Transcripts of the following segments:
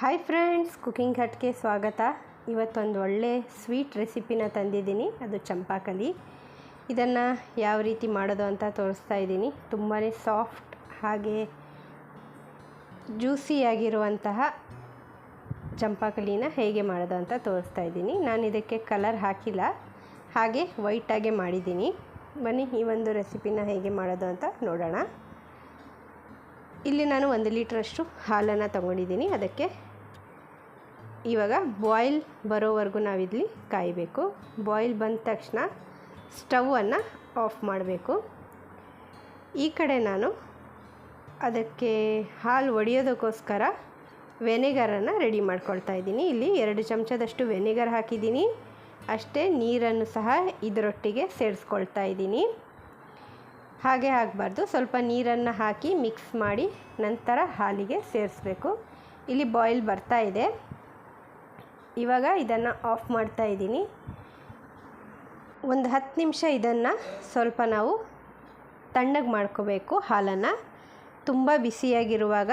Hi friends cooking ಹಟ್ಗೆ ಸ್ವಾಗತ. ಇವತ್ತೊಂದು ಒಳ್ಳೆ ಸ್ವೀಟ್ ರೆಸಿಪಿನ ತಂದಿದ್ದೀನಿ. ಅದು ಚಂಪಾಕಲಿ. ಇದನ್ನು ಯಾವ ರೀತಿ ಮಾಡೋದು ಅಂತ ತೋರಿಸ್ತಾ ಇದ್ದೀನಿ. ತುಂಬಾ ಸಾಫ್ಟ್ ಹಾಗೆ ಜ್ಯೂಸಿಯಾಗಿರುವಂತಹ ಚಂಪಾಕಲಿನ ಹೇಗೆ ಮಾಡೋದು ಅಂತ ತೋರಿಸ್ತಾ ಇದ್ದೀನಿ. ನಾನು ಇದಕ್ಕೆ ಕಲರ್ ಹಾಕಿಲ್ಲ. ಹಾಗೆ ವೈಟಾಗೆ ಮಾಡಿದ್ದೀನಿ. ಬನ್ನಿ, ಈ ಒಂದು ರೆಸಿಪಿನ ಹೇಗೆ ಮಾಡೋದು ಅಂತ ನೋಡೋಣ. ಇಲ್ಲಿ ನಾನು ಒಂದು ಲೀಟ್ರಷ್ಟು ಹಾಲನ್ನು ತಗೊಂಡಿದ್ದೀನಿ. ಅದಕ್ಕೆ ಇವಾಗ ಬಾಯ್ಲ್ ಬರೋವರೆಗೂ ನಾವಿಲ್ಲಿ ಕಾಯಬೇಕು. ಬಾಯ್ಲ್ ಬಂದ ತಕ್ಷಣ ಸ್ಟವನ್ನು ಆಫ್ ಮಾಡಬೇಕು. ಈ ಕಡೆ ನಾನು ಅದಕ್ಕೆ ಹಾಲು ಒಡೆಯೋದಕ್ಕೋಸ್ಕರ ವೆನೆಗರನ್ನು ರೆಡಿ ಮಾಡ್ಕೊಳ್ತಾ ಇದ್ದೀನಿ. ಇಲ್ಲಿ ಎರಡು ಚಮಚದಷ್ಟು ವೆನೆಗರ್ ಹಾಕಿದ್ದೀನಿ. ಅಷ್ಟೇ ನೀರನ್ನು ಸಹ ಇದರೊಟ್ಟಿಗೆ ಸೇರಿಸ್ಕೊಳ್ತಾ ಇದ್ದೀನಿ. ಹಾಗೆ ಆಗಬಾರ್ದು. ಸ್ವಲ್ಪ ನೀರನ್ನು ಹಾಕಿ ಮಿಕ್ಸ್ ಮಾಡಿ ನಂತರ ಹಾಲಿಗೆ ಸೇರಿಸ್ಬೇಕು. ಇಲ್ಲಿ ಬಾಯ್ಲ್ ಬರ್ತಾ ಇದೆ. ಇವಾಗ ಇದನ್ನು ಆಫ್ ಮಾಡ್ತಾ ಇದ್ದೀನಿ. ಒಂದು ಹತ್ತು ನಿಮಿಷ ಇದನ್ನು ಸ್ವಲ್ಪ ನಾವು ತಣ್ಣಗೆ ಮಾಡ್ಕೋಬೇಕು ಹಾಲನ್ನು. ತುಂಬ ಬಿಸಿಯಾಗಿರುವಾಗ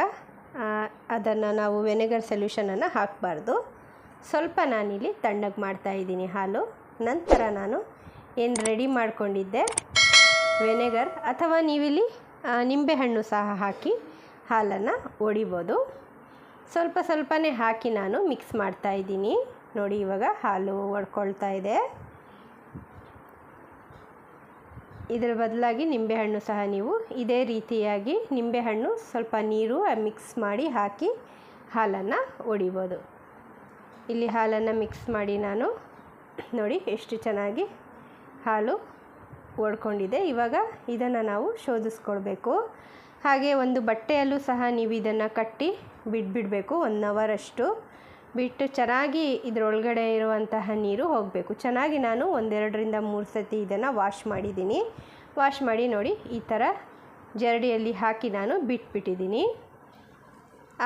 ಅದನ್ನು ನಾವು ವೆನೆಗರ್ ಸೊಲ್ಯೂಷನನ್ನು ಹಾಕಬಾರ್ದು. ಸ್ವಲ್ಪ ನಾನಿಲ್ಲಿ ತಣ್ಣಗೆ ಮಾಡ್ತಾ ಇದ್ದೀನಿ ಹಾಲು. ನಂತರ ನಾನು ಏನು ರೆಡಿ ಮಾಡಿಕೊಂಡಿದ್ದೆ ವೆನೆಗರ್ ಅಥವಾ ನೀವಿಲ್ಲಿ ನಿಂಬೆಹಣ್ಣು ಸಹ ಹಾಕಿ ಹಾಲನ್ನು ಒಡಿಬೋದು. ಸ್ವಲ್ಪ ಸ್ವಲ್ಪನೇ ಹಾಕಿ ನಾನು ಮಿಕ್ಸ್ ಮಾಡ್ತಾ ಇದ್ದೀನಿ. ನೋಡಿ, ಇವಾಗ ಹಾಲು ಒಡ್ಕೊಳ್ತಾ ಇದೆ. ಇದರ ಬದಲಾಗಿ ನಿಂಬೆಹಣ್ಣು ಸಹ ನೀವು ಇದೇ ರೀತಿಯಾಗಿ ನಿಂಬೆಹಣ್ಣು ಸ್ವಲ್ಪ ನೀರು ಮಿಕ್ಸ್ ಮಾಡಿ ಹಾಕಿ ಹಾಲನ್ನು ಒಡಿಬೋದು. ಇಲ್ಲಿ ಹಾಲನ್ನು ಮಿಕ್ಸ್ ಮಾಡಿ ನಾನು ನೋಡಿ ಎಷ್ಟು ಚೆನ್ನಾಗಿ ಹಾಲು ಒಡ್ಕೊಂಡಿದೆ. ಇವಾಗ ಇದನ್ನು ನಾವು ಶೋಧಿಸ್ಕೊಳ್ಬೇಕು. ಹಾಗೆ ಒಂದು ಬಟ್ಟೆಯಲ್ಲೂ ಸಹ ನೀವು ಇದನ್ನು ಕಟ್ಟಿ ಬಿಟ್ಬಿಡಬೇಕು ಒನ್ ಅವರಷ್ಟು ಬಿಟ್ಟು ಚೆನ್ನಾಗಿ ಇದರೊಳಗಡೆ ಇರುವಂತಹ ನೀರು ಹೋಗಬೇಕು. ಚೆನ್ನಾಗಿ ನಾನು ಒಂದೆರಡರಿಂದ ಮೂರು ಸತಿ ಇದನ್ನು ವಾಶ್ ಮಾಡಿದ್ದೀನಿ. ವಾಶ್ ಮಾಡಿ ನೋಡಿ ಈ ಥರ ಜರಡಿಯಲ್ಲಿ ಹಾಕಿ ನಾನು ಬಿಟ್ಬಿಟ್ಟಿದ್ದೀನಿ.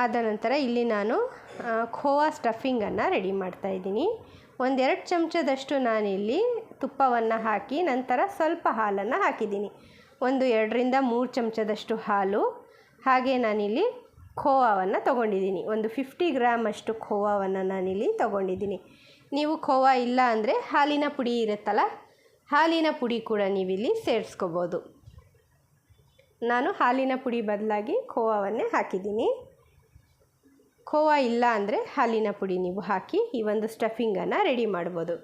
ಆದ ನಂತರ ಇಲ್ಲಿ ನಾನು ಖೋವಾ ಸ್ಟಫಿಂಗನ್ನು ರೆಡಿ ಮಾಡ್ತಾಯಿದ್ದೀನಿ ಒಂದೆರಡು ಚಮಚದಷ್ಟು ನಾನಿಲ್ಲಿ ತುಪ್ಪವನ್ನು ಹಾಕಿ ನಂತರ ಸ್ವಲ್ಪ ಹಾಲನ್ನು ಹಾಕಿದ್ದೀನಿ. ಒಂದು ಎರಡರಿಂದ ಮೂರು ಚಮಚದಷ್ಟು ಹಾಲು. ಹಾಗೆ ನಾನಿಲ್ಲಿ ಖೋವಾವನ್ನು ತೊಗೊಂಡಿದ್ದೀನಿ. ಒಂದು ಫಿಫ್ಟಿ ಗ್ರಾಮ್ ಅಷ್ಟು ಖೋವಾವನ್ನು ನಾನಿಲ್ಲಿ ತೊಗೊಂಡಿದ್ದೀನಿ. ನೀವು ಖೋವಾ ಇಲ್ಲ ಅಂದರೆ ಹಾಲಿನ ಪುಡಿ ಇರುತ್ತಲ್ಲ, ಹಾಲಿನ ಪುಡಿ ಕೂಡ ನೀವಿಲ್ಲಿ ಸೇರಿಸ್ಕೋಬೋದು. ನಾನು ಹಾಲಿನ ಪುಡಿ ಬದಲಾಗಿ ಖೋವಾವನ್ನೇ ಹಾಕಿದ್ದೀನಿ. ಖೋವಾ ಇಲ್ಲ ಅಂದರೆ ಹಾಲಿನ ಪುಡಿ ನೀವು ಹಾಕಿ ಈ ಒಂದು ಸ್ಟಫಿಂಗನ್ನು ರೆಡಿ ಮಾಡ್ಬೋದು.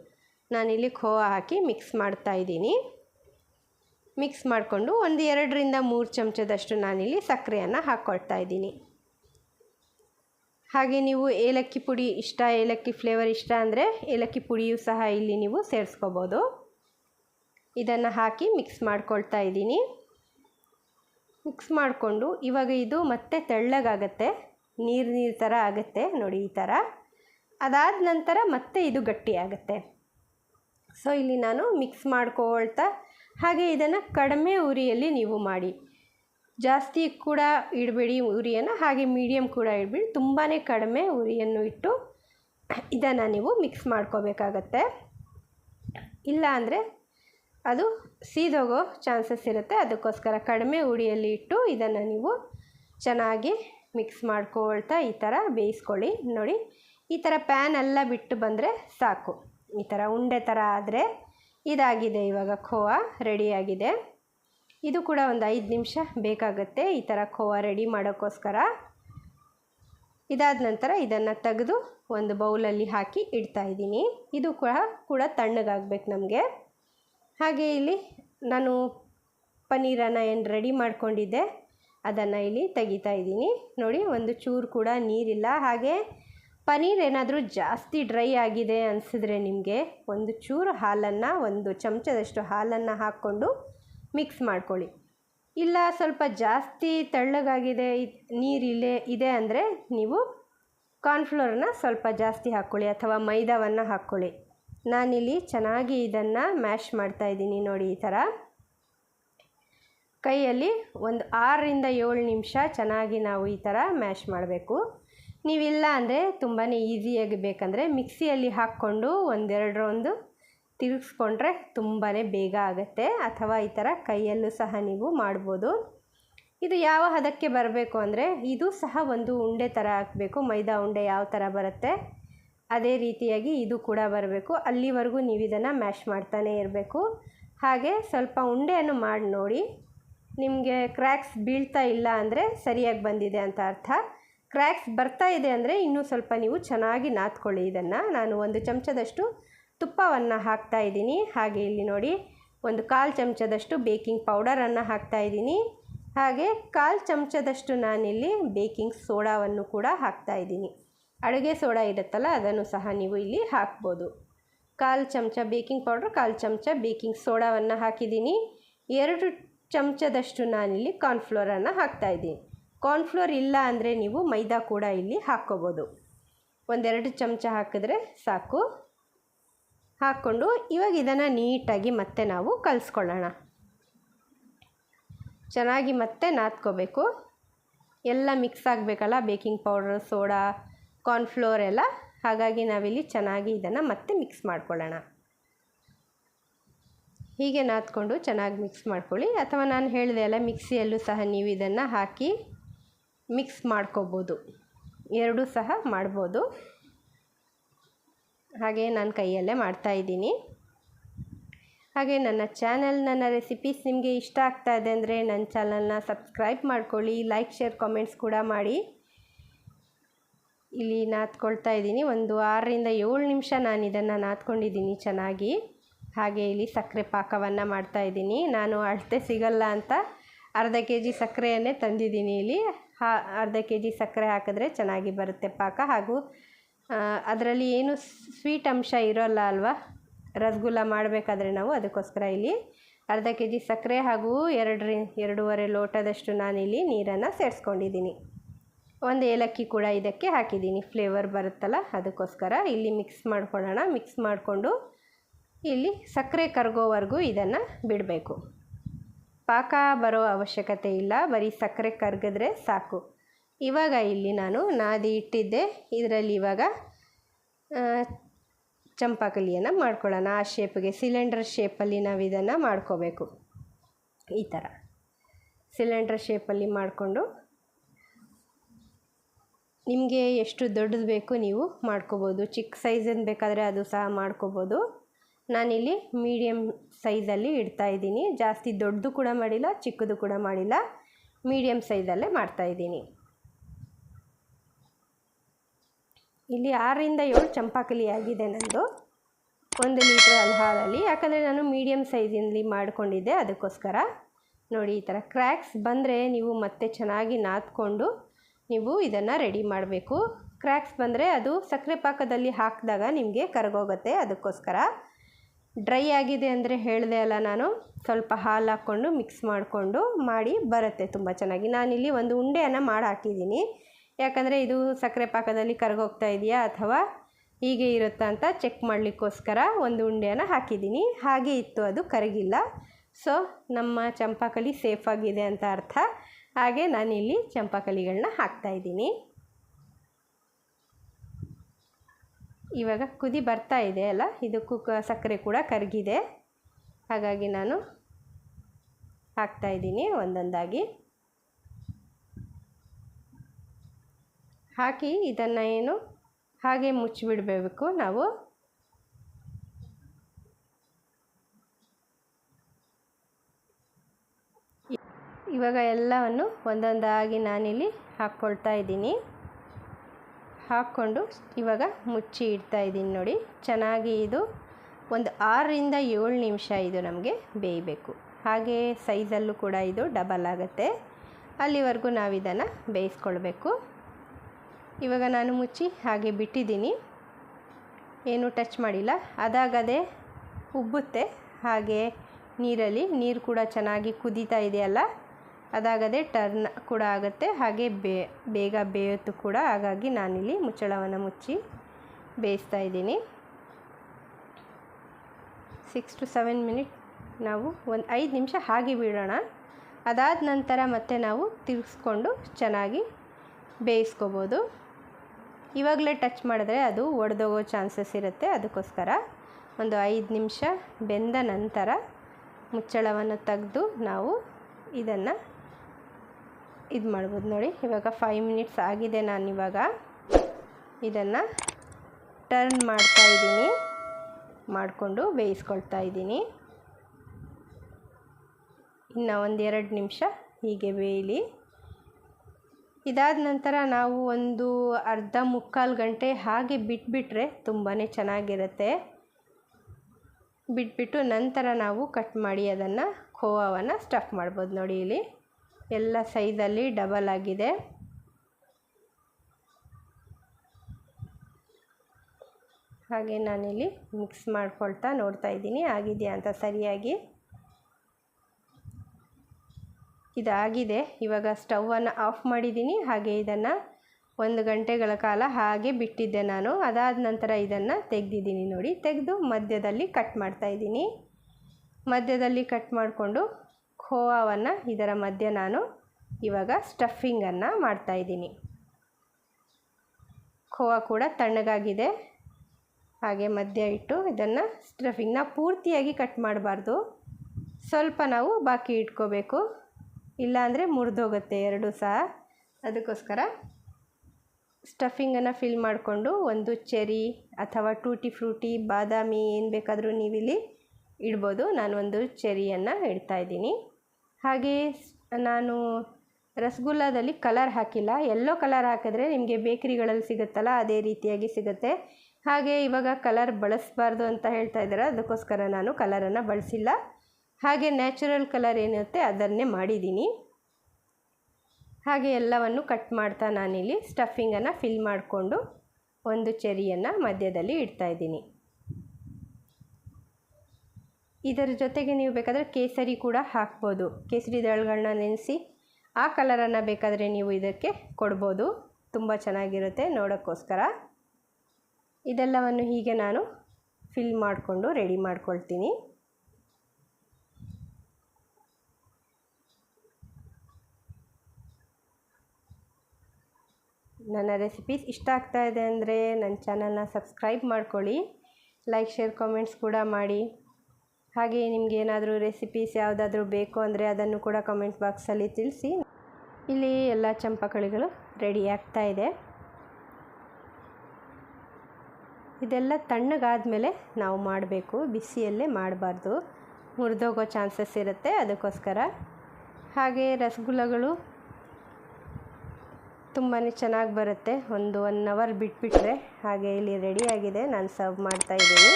ನಾನಿಲ್ಲಿ ಖೋವಾ ಹಾಕಿ ಮಿಕ್ಸ್ ಮಾಡ್ತಾ ಇದ್ದೀನಿ. ಮಿಕ್ಸ್ ಮಾಡಿಕೊಂಡು ಒಂದು ಎರಡರಿಂದ ಮೂರು ಚಮಚದಷ್ಟು ನಾನಿಲ್ಲಿ ಸಕ್ಕರೆಯನ್ನು ಹಾಕ್ಕೊಳ್ತಾ ಇದ್ದೀನಿ. ಹಾಗೆ ನೀವು ಏಲಕ್ಕಿ ಪುಡಿ ಇಷ್ಟ, ಏಲಕ್ಕಿ ಫ್ಲೇವರ್ ಇಷ್ಟ ಅಂದರೆ ಏಲಕ್ಕಿ ಪುಡಿಯೂ ಸಹ ಇಲ್ಲಿ ನೀವು ಸೇರಿಸ್ಕೋಬೋದು. ಇದನ್ನು ಹಾಕಿ ಮಿಕ್ಸ್ ಮಾಡ್ಕೊಳ್ತಾ ಇದ್ದೀನಿ. ಮಿಕ್ಸ್ ಮಾಡಿಕೊಂಡು ಇವಾಗ ಇದು ಮತ್ತೆ ತೆಳ್ಳಗಾಗತ್ತೆ. ನೀರು ನೀರು ಥರ ಆಗುತ್ತೆ ನೋಡಿ ಈ ಥರ ಅದಾದ ನಂತರ ಮತ್ತೆ ಇದು ಗಟ್ಟಿ ಆಗುತ್ತೆ. ಸೊ ಇಲ್ಲಿ ನಾನು ಮಿಕ್ಸ್ ಮಾಡ್ಕೊಳ್ತಾ ಹಾಗೆ ಇದನ್ನು ಕಡಿಮೆ ಉರಿಯಲ್ಲಿ ನೀವು ಮಾಡಿ. ಜಾಸ್ತಿ ಕೂಡ ಇಡಬೇಡಿ ಉರಿಯನ್ನು, ಹಾಗೆ ಮೀಡಿಯಮ್ ಕೂಡ ಇಡಬೇಡಿ. ತುಂಬಾ ಕಡಿಮೆ ಉರಿಯನ್ನು ಇಟ್ಟು ಇದನ್ನು ನೀವು ಮಿಕ್ಸ್ ಮಾಡ್ಕೋಬೇಕಾಗತ್ತೆ. ಇಲ್ಲ ಅಂದರೆ ಅದು ಸೀದೋಗೋ ಚಾನ್ಸಸ್ ಇರುತ್ತೆ. ಅದಕ್ಕೋಸ್ಕರ ಕಡಿಮೆ ಉಡಿಯಲ್ಲಿ ಇಟ್ಟು ಇದನ್ನು ನೀವು ಚೆನ್ನಾಗಿ ಮಿಕ್ಸ್ ಮಾಡ್ಕೊಳ್ತಾ ಈ ಥರ ಬೇಯಿಸ್ಕೊಳ್ಳಿ. ನೋಡಿ, ಈ ಥರ ಪ್ಯಾನ್ ಎಲ್ಲ ಬಿಟ್ಟು ಬಂದರೆ ಸಾಕು. ಈ ಥರ ಉಂಡೆ ಥರ ಆದರೆ ಇದಾಗಿದೆ ಇವಾಗ, ಖೋವಾ ರೆಡಿಯಾಗಿದೆ ಇದು ಕೂಡ ಒಂದು ಐದು ನಿಮಿಷ ಬೇಕಾಗುತ್ತೆ ಈ ಥರ ಖೋವಾ ರೆಡಿ ಮಾಡೋಕ್ಕೋಸ್ಕರ. ಇದಾದ ನಂತರ ಇದನ್ನು ತೆಗೆದು ಒಂದು ಬೌಲಲ್ಲಿ ಹಾಕಿ ಇಡ್ತಾ ಇದ್ದೀನಿ. ಇದು ಕೂಡ ಕೂಡ ತಣ್ಣಗಾಗಬೇಕು ನಮಗೆ. ಹಾಗೆ ಇಲ್ಲಿ ನಾನು ಪನ್ನೀರನ್ನು ಏನು ರೆಡಿ ಮಾಡ್ಕೊಂಡಿದ್ದೆ, ಅದನ್ನು ಇಲ್ಲಿ ತೆಗಿತಾ ಇದ್ದೀನಿ. ನೋಡಿ, ಒಂದು ಚೂರು ಕೂಡ ನೀರಿಲ್ಲ. ಹಾಗೆ ಪನ್ನೀರ್ ಏನಾದರೂ ಜಾಸ್ತಿ ಡ್ರೈ ಆಗಿದೆ ಅನಿಸಿದ್ರೆ ನಿಮಗೆ ಒಂದು ಚೂರು ಹಾಲನ್ನು, ಒಂದು ಚಮಚದಷ್ಟು ಹಾಲನ್ನು ಹಾಕ್ಕೊಂಡು ಮಿಕ್ಸ್ ಮಾಡ್ಕೊಳ್ಳಿ. ಇಲ್ಲ ಸ್ವಲ್ಪ ಜಾಸ್ತಿ ತೆಳ್ಳಗಾಗಿದೆ ನೀರಿಲ್ಲೇ ಇದೆ ಅಂದರೆ ನೀವು ಕಾರ್ನ್ಫ್ಲೋರನ್ನ ಸ್ವಲ್ಪ ಜಾಸ್ತಿ ಹಾಕ್ಕೊಳ್ಳಿ ಅಥವಾ ಮೈದಾವನ್ನು ಹಾಕ್ಕೊಳ್ಳಿ. ನಾನಿಲ್ಲಿ ಚೆನ್ನಾಗಿ ಇದನ್ನು ಮ್ಯಾಶ್ ಮಾಡ್ತಾಯಿದ್ದೀನಿ ನೋಡಿ ಈ ಥರ. ಕೈಯಲ್ಲಿ ಒಂದು ಆರರಿಂದ ಏಳು ನಿಮಿಷ ಚೆನ್ನಾಗಿ ನಾವು ಈ ಥರ ಮ್ಯಾಶ್ ಮಾಡಬೇಕು. ನೀವಿಲ್ಲ ಅಂದರೆ ತುಂಬಾ ಈಸಿಯಾಗಿ ಬೇಕಂದರೆ ಮಿಕ್ಸಿಯಲ್ಲಿ ಹಾಕ್ಕೊಂಡು ಒಂದೆರಡು ಒಂದು ತಿರುಗಿಸ್ಕೊಂಡ್ರೆ ತುಂಬಾ ಬೇಗ ಆಗುತ್ತೆ. ಅಥವಾ ಈ ಥರ ಕೈಯಲ್ಲೂ ಸಹ ನೀವು ಮಾಡ್ಬೋದು. ಇದು ಯಾವ ಹದಕ್ಕೆ ಬರಬೇಕು ಅಂದರೆ ಇದು ಸಹ ಒಂದು ಉಂಡೆ ಥರ ಹಾಕಬೇಕು. ಮೈದಾ ಉಂಡೆ ಯಾವ ಥರ ಬರುತ್ತೆ, ಅದೇ ರೀತಿಯಾಗಿ ಇದು ಕೂಡ ಬರಬೇಕು. ಅಲ್ಲಿವರೆಗೂ ನೀವು ಇದನ್ನು ಮ್ಯಾಶ್ ಮಾಡ್ತಾನೇ ಇರಬೇಕು. ಹಾಗೆ ಸ್ವಲ್ಪ ಉಂಡೆಯನ್ನು ಮಾಡಿ ನೋಡಿ. ನಿಮಗೆ ಕ್ರ್ಯಾಕ್ಸ್ ಬೀಳ್ತಾ ಇಲ್ಲ ಅಂದರೆ ಸರಿಯಾಗಿ ಬಂದಿದೆ ಅಂತ ಅರ್ಥ. ಕ್ರ್ಯಾಕ್ಸ್ ಬರ್ತಾ ಇದೆ ಅಂದರೆ ಇನ್ನೂ ಸ್ವಲ್ಪ ನೀವು ಚೆನ್ನಾಗಿ ನಾದ್ಕೊಳ್ಳಿ ಇದನ್ನು. ನಾನು ಒಂದು ಚಮಚದಷ್ಟು ತುಪ್ಪವನ್ನು ಹಾಕ್ತಾ ಇದ್ದೀನಿ. ಹಾಗೆ ಇಲ್ಲಿ ನೋಡಿ ಒಂದು ಕಾಲು ಚಮಚದಷ್ಟು ಬೇಕಿಂಗ್ ಪೌಡರನ್ನು ಹಾಕ್ತಾ ಇದ್ದೀನಿ. ಹಾಗೆ ಕಾಲು ಚಮಚದಷ್ಟು ನಾನಿಲ್ಲಿ ಬೇಕಿಂಗ್ ಸೋಡಾವನ್ನು ಕೂಡ ಹಾಕ್ತಾ ಇದ್ದೀನಿ. ಅಡುಗೆ ಸೋಡಾ ಇರುತ್ತಲ್ಲ, ಅದನ್ನು ಸಹ ನೀವು ಇಲ್ಲಿ ಹಾಕ್ಬೋದು. ಕಾಲು ಚಮಚ ಬೇಕಿಂಗ್ ಪೌಡ್ರ್, ಕಾಲು ಚಮಚ ಬೇಕಿಂಗ್ ಸೋಡಾವನ್ನು ಹಾಕಿದ್ದೀನಿ. ಎರಡು ಚಮಚದಷ್ಟು ನಾನಿಲ್ಲಿ ಕಾರ್ನ್ಫ್ಲೋರನ್ನು ಹಾಕ್ತಾಯಿದ್ದೀನಿ ಕಾರ್ನ್ಫ್ಲೋರ್ ಇಲ್ಲ ಅಂದರೆ ನೀವು ಮೈದಾ ಕೂಡ ಇಲ್ಲಿ ಹಾಕ್ಕೋಬೋದು. ಒಂದೆರಡು ಚಮಚ ಹಾಕಿದ್ರೆ ಸಾಕು. ಹಾಕ್ಕೊಂಡು ಇವಾಗ ಇದನ್ನು ನೀಟಾಗಿ ಮತ್ತೆ ನಾವು ಕಲಿಸ್ಕೊಳ್ಳೋಣ. ಚೆನ್ನಾಗಿ ಮತ್ತೆ ನಾದ್ಕೋಬೇಕು. ಎಲ್ಲ ಮಿಕ್ಸ್ ಆಗಬೇಕಲ್ಲ? ಬೇಕಿಂಗ್ ಪೌಡರ್, ಸೋಡಾ, ಕಾರ್ನ್ಫ್ಲೋರ್ ಎಲ್ಲ. ಹಾಗಾಗಿ ನಾವಿಲ್ಲಿ ಚೆನ್ನಾಗಿ ಇದನ್ನು ಮತ್ತೆ ಮಿಕ್ಸ್ ಮಾಡ್ಕೊಳ್ಳೋಣ. ಹೀಗೆ ನಾದ್ಕೊಂಡು ಚೆನ್ನಾಗಿ ಮಿಕ್ಸ್ ಮಾಡ್ಕೊಳ್ಳಿ. ಅಥವಾ ನಾನು ಹೇಳಿದೆ ಅಲ್ಲ, ಮಿಕ್ಸಿಯಲ್ಲೂ ಸಹ ನೀವು ಇದನ್ನು ಹಾಕಿ ಮಿಕ್ಸ್ ಮಾಡ್ಕೋಬೋದು. ಎರಡೂ ಸಹ ಮಾಡ್ಬೋದು. ಹಾಗೆ ನಾನು ಕೈಯಲ್ಲೇ ಮಾಡ್ತಾಯಿದ್ದೀನಿ ಹಾಗೆ ನನ್ನ ಚಾನಲ್, ನನ್ನ ರೆಸಿಪೀಸ್ ನಿಮಗೆ ಇಷ್ಟ ಆಗ್ತಾ ಇದೆ ಅಂದರೆ ನನ್ನ ಚಾನಲ್ನ ಸಬ್ಸ್ಕ್ರೈಬ್ ಮಾಡ್ಕೊಳ್ಳಿ ಲೈಕ್ ಶೇರ್ ಕಾಮೆಂಟ್ಸ್ ಕೂಡ ಮಾಡಿ. ಇಲ್ಲಿ ನಾದ್ಕೊಳ್ತಾ ಇದ್ದೀನಿ. ಒಂದು ಆರರಿಂದ ಏಳು ನಿಮಿಷ ನಾನು ಇದನ್ನು ನಾದ್ಕೊಂಡಿದ್ದೀನಿ ಚೆನ್ನಾಗಿ. ಹಾಗೆ ಇಲ್ಲಿ ಸಕ್ಕರೆ ಪಾಕವನ್ನು ಮಾಡ್ತಾ ಇದ್ದೀನಿ. ನಾನು ಅಳತೆ ಸಿಗಲ್ಲ ಅಂತ ಅರ್ಧ ಕೆ ಜಿ ಸಕ್ಕರೆಯನ್ನೇ ತಂದಿದ್ದೀನಿ ಇಲ್ಲಿ. ಹಾ, ಅರ್ಧ ಕೆ ಜಿ ಸಕ್ಕರೆ ಹಾಕಿದ್ರೆ ಚೆನ್ನಾಗಿ ಬರುತ್ತೆ ಪಾಕ. ಹಾಗೂ ಅದರಲ್ಲಿ ಏನು ಸ್ವೀಟ್ ಅಂಶ ಇರೋಲ್ಲ ಅಲ್ವಾ? ರಸಗುಲ್ಲ ಮಾಡಬೇಕಾದ್ರೆ ನಾವು ಅದಕ್ಕೋಸ್ಕರ ಇಲ್ಲಿ ಅರ್ಧ ಕೆ ಜಿ ಸಕ್ಕರೆ ಹಾಗೂ ಎರಡರಿ, ಎರಡೂವರೆ ಲೋಟದಷ್ಟು ನಾನಿಲ್ಲಿ ನೀರನ್ನು ಸೇರಿಸ್ಕೊಂಡಿದ್ದೀನಿ. ಒಂದು ಏಲಕ್ಕಿ ಕೂಡ ಇದಕ್ಕೆ ಹಾಕಿದ್ದೀನಿ. ಫ್ಲೇವರ್ ಬರುತ್ತಲ್ಲ, ಅದಕ್ಕೋಸ್ಕರ ಇಲ್ಲಿ ಮಿಕ್ಸ್ ಮಾಡ್ಕೊಳ್ಳೋಣ. ಮಿಕ್ಸ್ ಮಾಡಿಕೊಂಡು ಇಲ್ಲಿ ಸಕ್ಕರೆ ಕರಗೋವರೆಗೂ ಇದನ್ನು ಬಿಡಬೇಕು. ಪಾಕ ಬರೋ ಅವಶ್ಯಕತೆ ಇಲ್ಲ. ಬರೀ ಸಕ್ಕರೆ ಕರಗಿದ್ರೆ ಸಾಕು. ಇವಾಗ ಇಲ್ಲಿ ನಾನು ನಾದಿ ಇಟ್ಟಿದ್ದೆ. ಇದರಲ್ಲಿ ಇವಾಗ ಚಂಪಾಕಲಿಯನ್ನು ಮಾಡ್ಕೊಳ್ಳೋಣ. ಆ ಶೇಪ್ಗೆ ಸಿಲಿಂಡರ್ ಶೇಪಲ್ಲಿ ನಾವು ಇದನ್ನು ಮಾಡ್ಕೋಬೇಕು. ಈ ಥರ ಸಿಲಿಂಡರ್ ಶೇಪಲ್ಲಿ ಮಾಡಿಕೊಂಡು ನಿಮಗೆ ಎಷ್ಟು ದೊಡ್ಡದು ಬೇಕು ನೀವು ಮಾಡ್ಕೋಬೋದು. ಚಿಕ್ಕ ಸೈಜನ್ನು ಬೇಕಾದರೆ ಅದು ಸಹ ಮಾಡ್ಕೋಬೋದು. ನಾನಿಲ್ಲಿ ಮೀಡಿಯಮ್ ಸೈಜಲ್ಲಿ ಇಡ್ತಾ ಇದ್ದೀನಿ. ಜಾಸ್ತಿ ದೊಡ್ಡದು ಕೂಡ ಮಾಡಿಲ್ಲ, ಚಿಕ್ಕದು ಕೂಡ ಮಾಡಿಲ್ಲ. ಮೀಡಿಯಮ್ ಸೈಜಲ್ಲೇ ಮಾಡ್ತಾಯಿದ್ದೀನಿ ಇಲ್ಲಿ ಆರರಿಂದ ಏಳು ಚಂಪಾಕಲಿ ಆಗಿದೆ ನಂದು. ಒಂದು ಲೀಟ್ರ್ ಅಲ್ಹಾರಲ್ಲಿ. ಯಾಕಂದರೆ ನಾನು ಮೀಡಿಯಮ್ ಸೈಜಿನಲ್ಲಿ ಮಾಡಿಕೊಂಡಿದ್ದೆ, ಅದಕ್ಕೋಸ್ಕರ. ನೋಡಿ, ಈ ಥರ ಕ್ರ್ಯಾಕ್ಸ್ ಬಂದರೆ ನೀವು ಮತ್ತೆ ಚೆನ್ನಾಗಿ ನಾದ್ಕೊಂಡು ನೀವು ಇದನ್ನು ರೆಡಿ ಮಾಡಬೇಕು. ಕ್ರ್ಯಾಕ್ಸ್ ಬಂದರೆ ಅದು ಸಕ್ಕರೆ ಪಾಕದಲ್ಲಿ ಹಾಕಿದಾಗ ನಿಮಗೆ ಕರಗೋಗುತ್ತೆ, ಅದಕ್ಕೋಸ್ಕರ. ಡ್ರೈ ಆಗಿದೆ ಅಂದರೆ ಹೇಳಿದೆ ಅಲ್ಲ ನಾನು, ಸ್ವಲ್ಪ ಹಾಲು ಹಾಕ್ಕೊಂಡು ಮಿಕ್ಸ್ ಮಾಡಿಕೊಂಡು ಮಾಡಿ ಬರುತ್ತೆ ತುಂಬ ಚೆನ್ನಾಗಿ. ನಾನಿಲ್ಲಿ ಒಂದು ಉಂಡೆಯನ್ನು ಮಾಡಿ ಹಾಕಿದ್ದೀನಿ. ಯಾಕಂದರೆ ಇದು ಸಕ್ಕರೆ ಪಾಕದಲ್ಲಿ ಕರಗೋಗ್ತಾ ಇದೆಯಾ ಅಥವಾ ಹೀಗೆ ಇರುತ್ತಾ ಅಂತ ಚೆಕ್ ಮಾಡಲಿಕ್ಕೋಸ್ಕರ ಒಂದು ಉಂಡೆಯನ್ನು ಹಾಕಿದ್ದೀನಿ. ಹಾಗೆ ಇತ್ತು ಅದು ಕರಗಿಲ್ಲ. ಸೊ ನಮ್ಮ ಚಂಪಾಕಲಿ ಸೇಫಾಗಿದೆ ಅಂತ ಅರ್ಥ. ಹಾಗೆ ನಾನಿಲ್ಲಿ ಚಂಪಾಕಲಿಗಳನ್ನ ಹಾಕ್ತಾಯಿದ್ದೀನಿ ಇವಾಗ ಕುದಿ ಬರ್ತಾ ಇದೆ ಅಲ್ಲ? ಇದಕ್ಕೂ ಸಕ್ಕರೆ ಕೂಡ ಕರಗಿದೆ. ಹಾಗಾಗಿ ನಾನು ಹಾಕ್ತಾಯಿದ್ದೀನಿ ಒಂದೊಂದಾಗಿ. ಹಾಕಿ ಇದನ್ನು ಏನು ಹಾಗೆ ಮುಚ್ಚಿಬಿಡಬೇಕು ನಾವು. ಇವಾಗ ಎಲ್ಲವನ್ನು ಒಂದೊಂದಾಗಿ ನಾನಿಲ್ಲಿ ಹಾಕ್ಕೊಳ್ತಾ ಇದ್ದೀನಿ. ಹಾಕ್ಕೊಂಡು ಇವಾಗ ಮುಚ್ಚಿ ಇಡ್ತಾ ಇದ್ದೀನಿ ನೋಡಿ. ಚೆನ್ನಾಗಿ ಇದು ಒಂದು ಆರರಿಂದ ಏಳು ನಿಮಿಷ ಇದು ನಮಗೆ ಬೇಯಬೇಕು. ಹಾಗೆ ಸೈಜಲ್ಲೂ ಕೂಡ ಇದು ಡಬಲ್ ಆಗುತ್ತೆ. ಅಲ್ಲಿವರೆಗೂ ನಾವು ಇದನ್ನು ಬೇಯಿಸ್ಕೊಳ್ಬೇಕು. ಇವಾಗ ನಾನು ಮುಚ್ಚಿ ಹಾಗೆ ಬಿಟ್ಟಿದ್ದೀನಿ. ಏನು ಟಚ್ ಮಾಡಿಲ್ಲ. ಅದಾಗದೆ ಉಬ್ಬುತ್ತೆ. ಹಾಗೆ ನೀರಲ್ಲಿ ನೀರು ಕೂಡ ಚೆನ್ನಾಗಿ ಕುದೀತಾ ಇದೆಯಲ್ಲ ಅದಾಗದೆ ಟರ್ನ್ ಕೂಡ ಆಗುತ್ತೆ. ಹಾಗೆ ಬೇ, ಬೇಗ ಬೇಯುತ್ತು ಕೂಡ ಹಾಗಾಗಿ ನಾನಿಲ್ಲಿ ಮುಚ್ಚಳವನ್ನು ಮುಚ್ಚಿ ಬೇಯಿಸ್ತಾ ಇದ್ದೀನಿ. ಸಿಕ್ಸ್ ಟು ಸೆವೆನ್ ಮಿನಿಟ್ ನಾವು ಒಂದು ಐದು ನಿಮಿಷ ಹಾಗೆ ಬಿಡೋಣ. ಅದಾದ ನಂತರ ಮತ್ತೆ ನಾವು ತಿರುಗಿಸ್ಕೊಂಡು ಚೆನ್ನಾಗಿ ಬೇಯಿಸ್ಕೋಬೋದು. ಇವಾಗಲೇ ಟಚ್ ಮಾಡಿದ್ರೆ ಅದು ಒಡೆದೋಗೋ ಚಾನ್ಸಸ್ ಇರುತ್ತೆ. ಅದಕ್ಕೋಸ್ಕರ ಒಂದು ಐದು ನಿಮಿಷ ಬೆಂದ ನಂತರ ಮುಚ್ಚಳವನ್ನು ತೆಗೆದು ನಾವು ಇದನ್ನು ಇದು ಮಾಡ್ಬೋದು ನೋಡಿ. ಇವಾಗ ಫೈವ್ ಮಿನಿಟ್ಸ್ ಆಗಿದೆ ನಾನು ಇವಾಗ. ಇದನ್ನು ಟರ್ನ್ ಮಾಡ್ತಾ ಇದ್ದೀನಿ. ಮಾಡಿಕೊಂಡು ಬೇಯಿಸ್ಕೊಳ್ತಾ ಇದ್ದೀನಿ. ಇನ್ನು ಒಂದೆರಡು ನಿಮಿಷ ಹೀಗೆ ಬೇಯಲಿ. ಇದಾದ ನಂತರ ನಾವು ಒಂದು ಅರ್ಧ ಮುಕ್ಕಾಲು ಗಂಟೆ ಹಾಗೆ ಬಿಟ್ಬಿಟ್ರೆ ತುಂಬಾ ಚೆನ್ನಾಗಿರುತ್ತೆ. ಬಿಟ್ಬಿಟ್ಟು ನಂತರ ನಾವು ಕಟ್ ಮಾಡಿ ಅದನ್ನು ಖೋವಾವನ್ನು ಸ್ಟಫ್ ಮಾಡ್ಬೋದು ನೋಡಿ ಇಲ್ಲಿ. ಎಲ್ಲ ಸೈಜಲ್ಲಿ ಡಬಲ್ ಆಗಿದೆ. ಹಾಗೆ ನಾನಿಲ್ಲಿ ಮಿಕ್ಸ್ ಮಾಡ್ಕೊಳ್ತಾ ನೋಡ್ತಾ ಇದ್ದೀನಿ. ಆಗಿದೆಯಾ ಅಂತ ಸರಿಯಾಗಿ? ಇದಾಗಿದೆ. ಇವಾಗ ಸ್ಟವನ್ನು ಆಫ್ ಮಾಡಿದ್ದೀನಿ ಹಾಗೆ ಇದನ್ನು ಒಂದು ಗಂಟೆಗಳ ಕಾಲ ಹಾಗೆ ಬಿಟ್ಟಿದ್ದೆ ನಾನು. ಅದಾದ ನಂತರ ಇದನ್ನು ತೆಗೆದಿದ್ದೀನಿ ನೋಡಿ. ತೆಗೆದು ಮಧ್ಯದಲ್ಲಿ ಕಟ್ ಮಾಡ್ತಾ ಇದ್ದೀನಿ. ಮಧ್ಯದಲ್ಲಿ ಕಟ್ ಮಾಡಿಕೊಂಡು ಖೋವಾವನ್ನು ಇದರ ಮಧ್ಯೆ ನಾನು ಇವಾಗ ಸ್ಟಫಿಂಗನ್ನು ಮಾಡ್ತಾಯಿದ್ದೀನಿ ಖೋವಾ ಕೂಡ ತಣ್ಣಗಾಗಿದೆ. ಹಾಗೆ ಮಧ್ಯ ಇಟ್ಟು ಇದನ್ನು ಸ್ಟಫಿಂಗ್ನ ಪೂರ್ತಿಯಾಗಿ ಕಟ್ ಮಾಡಬಾರ್ದು. ಸ್ವಲ್ಪ ನಾವು ಬಾಕಿ ಇಟ್ಕೋಬೇಕು. ಇಲ್ಲಾಂದರೆ ಮುರಿದೋಗುತ್ತೆ ಎರಡೂ ಸಹ. ಅದಕ್ಕೋಸ್ಕರ ಸ್ಟಫಿಂಗನ್ನು ಫಿಲ್ ಮಾಡಿಕೊಂಡು ಒಂದು ಚೆರಿ ಅಥವಾ ಟೂಟಿ ಫ್ರೂಟಿ, ಬಾದಾಮಿ ಏನು ಬೇಕಾದರೂ ನೀವಿಲ್ಲಿ ಇಡ್ಬೋದು. ನಾನು ಒಂದು ಚೆರಿಯನ್ನು ಇಡ್ತಾಯಿದ್ದೀನಿ ಹಾಗೆ ನಾನು ರಸಗುಲ್ಲದಲ್ಲಿ ಕಲರ್ ಹಾಕಿಲ್ಲ. ಎಲ್ಲೋ ಕಲರ್ ಹಾಕಿದ್ರೆ ನಿಮಗೆ ಬೇಕ್ರಿಗಳಲ್ಲಿ ಸಿಗುತ್ತಲ್ಲ, ಅದೇ ರೀತಿಯಾಗಿ ಸಿಗುತ್ತೆ. ಹಾಗೆ ಇವಾಗ ಕಲರ್ ಬಳಸಬಾರ್ದು ಅಂತ ಹೇಳ್ತಾ ಇದ್ದಾರೆ. ಅದಕ್ಕೋಸ್ಕರ ನಾನು ಕಲರನ್ನು ಬಳಸಿಲ್ಲ. ಹಾಗೆ ನ್ಯಾಚುರಲ್ ಕಲರ್ ಏನಿರುತ್ತೆ ಅದನ್ನೇ ಮಾಡಿದ್ದೀನಿ. ಹಾಗೆ ಎಲ್ಲವನ್ನು ಕಟ್ ಮಾಡ್ತಾ ನಾನಿಲ್ಲಿ ಸ್ಟಫಿಂಗನ್ನು ಫಿಲ್ ಮಾಡಿಕೊಂಡು ಒಂದು ಚೆರಿಯನ್ನು ಮಧ್ಯದಲ್ಲಿ ಇಡ್ತಾಯಿದ್ದೀನಿ ಇದರ ಜೊತೆಗೆ ನೀವು ಬೇಕಾದರೆ ಕೇಸರಿ ಕೂಡ ಹಾಕ್ಬೋದು. ಕೇಸರಿ ದಳಗಳನ್ನ ನೆನೆಸಿ ಆ ಕಲರನ್ನು ಬೇಕಾದರೆ ನೀವು ಇದಕ್ಕೆ ಕೊಡ್ಬೋದು. ತುಂಬ ಚೆನ್ನಾಗಿರುತ್ತೆ ನೋಡೋಕ್ಕೋಸ್ಕರ. ಇದೆಲ್ಲವನ್ನು ಹೀಗೆ ನಾನು ಫಿಲ್ ಮಾಡಿಕೊಂಡು ರೆಡಿ ಮಾಡ್ಕೊಳ್ತೀನಿ. ನನ್ನ ರೆಸಿಪೀಸ್ ಇಷ್ಟ ಆಗ್ತಾ ಇದೆ ಅಂದರೆ ನನ್ನ ಚಾನಲ್ನ ಸಬ್ಸ್ಕ್ರೈಬ್ ಮಾಡ್ಕೊಳ್ಳಿ. ಲೈಕ್ ಶೇರ್ ಕಾಮೆಂಟ್ಸ್ ಕೂಡ ಮಾಡಿ. ಹಾಗೆ ನಿಮ್ಗೆ ಏನಾದರೂ ರೆಸಿಪೀಸ್ ಯಾವುದಾದ್ರೂ ಬೇಕು ಅಂದರೆ ಅದನ್ನು ಕೂಡ ಕಮೆಂಟ್ ಬಾಕ್ಸಲ್ಲಿ ತಿಳಿಸಿ. ಇಲ್ಲಿ ಎಲ್ಲ ಚಂಪಕಳಿಗಳು ರೆಡಿ ಆಗ್ತಾ ಇದೆ. ಇದೆಲ್ಲ ತಣ್ಣಗಾದಮೇಲೆ ನಾವು ಮಾಡಬೇಕು. ಬಿಸಿಯಲ್ಲೇ ಮಾಡಬಾರ್ದು. ಮುರಿದೋಗೋ ಚಾನ್ಸಸ್ ಇರುತ್ತೆ ಅದಕ್ಕೋಸ್ಕರ. ಹಾಗೆ ರಸಗುಲ್ಲಗಳು ತುಂಬಾ ಚೆನ್ನಾಗಿ ಬರುತ್ತೆ. ಒಂದು ಒನ್ ಅವರ್ ಬಿಟ್ಬಿಟ್ರೆ ಹಾಗೆ ಇಲ್ಲಿ ರೆಡಿಯಾಗಿದೆ ನಾನು ಸರ್ವ್ ಮಾಡ್ತಾ ಇದ್ದೀನಿ.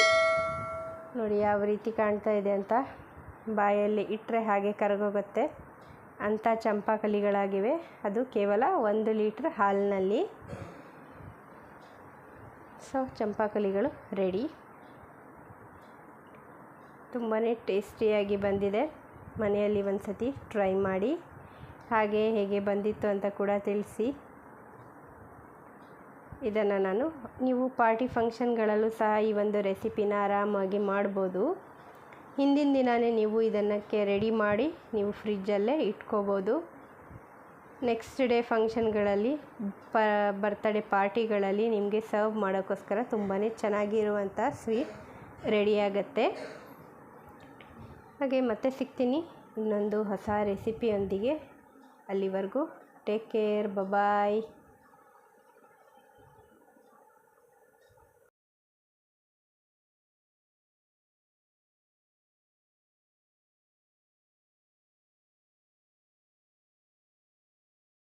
ನೋಡಿ ಯಾವ ರೀತಿ ಕಾಣ್ತಾ ಇದೆ ಅಂತ. ಬಾಯಲ್ಲಿ ಇಟ್ಟರೆ ಹಾಗೆ ಕರಗೋಗುತ್ತೆ. ಅಂಥ ಚಂಪಾಕಲಿಗಳಾಗಿವೆ. ಅದು ಕೇವಲ ಒಂದು ಲೀಟ್ರ್ ಹಾಲಿನಲ್ಲಿ. ಸೊ ಚಂಪಾಕಲಿಗಳು ರೆಡಿ ತುಂಬಾ ಟೇಸ್ಟಿಯಾಗಿ ಬಂದಿದೆ. ಮನೆಯಲ್ಲಿ ಒಂದು ಸತಿ ಟ್ರೈ ಮಾಡಿ. ಹಾಗೆ ಹೇಗೆ ಬಂದಿತ್ತು ಅಂತ ಕೂಡ ತಿಳಿಸಿ. ಇದನ್ನು ನಾನು ನೀವು ಪಾರ್ಟಿ ಫಂಕ್ಷನ್ಗಳಲ್ಲೂ ಸಹ ಈ ಒಂದು ರೆಸಿಪಿನ ಆರಾಮಾಗಿ ಮಾಡ್ಬೋದು. ಹಿಂದಿನ ದಿನವೇ ನೀವು ಇದನ್ನಕ್ಕೆ ರೆಡಿ ಮಾಡಿ ನೀವು ಫ್ರಿಜ್ಜಲ್ಲೇ ಇಟ್ಕೋಬೋದು. ನೆಕ್ಸ್ಟ್ ಡೇ ಫಂಕ್ಷನ್ಗಳಲ್ಲಿ, ಪ, ಬರ್ತ್ಡೇ ಪಾರ್ಟಿಗಳಲ್ಲಿ ನಿಮಗೆ ಸರ್ವ್ ಮಾಡೋಕ್ಕೋಸ್ಕರ ತುಂಬಾ ಚೆನ್ನಾಗಿರುವಂಥ ಸ್ವೀಟ್ ರೆಡಿಯಾಗತ್ತೆ ಹಾಗೆ ಮತ್ತೆ ಸಿಗ್ತೀನಿ ಇನ್ನೊಂದು ಹೊಸ ರೆಸಿಪಿಯೊಂದಿಗೆ. ಅಲ್ಲಿವರೆಗೂ ಟೇಕ್ ಕೇರ್, ಬಬಾಯ್.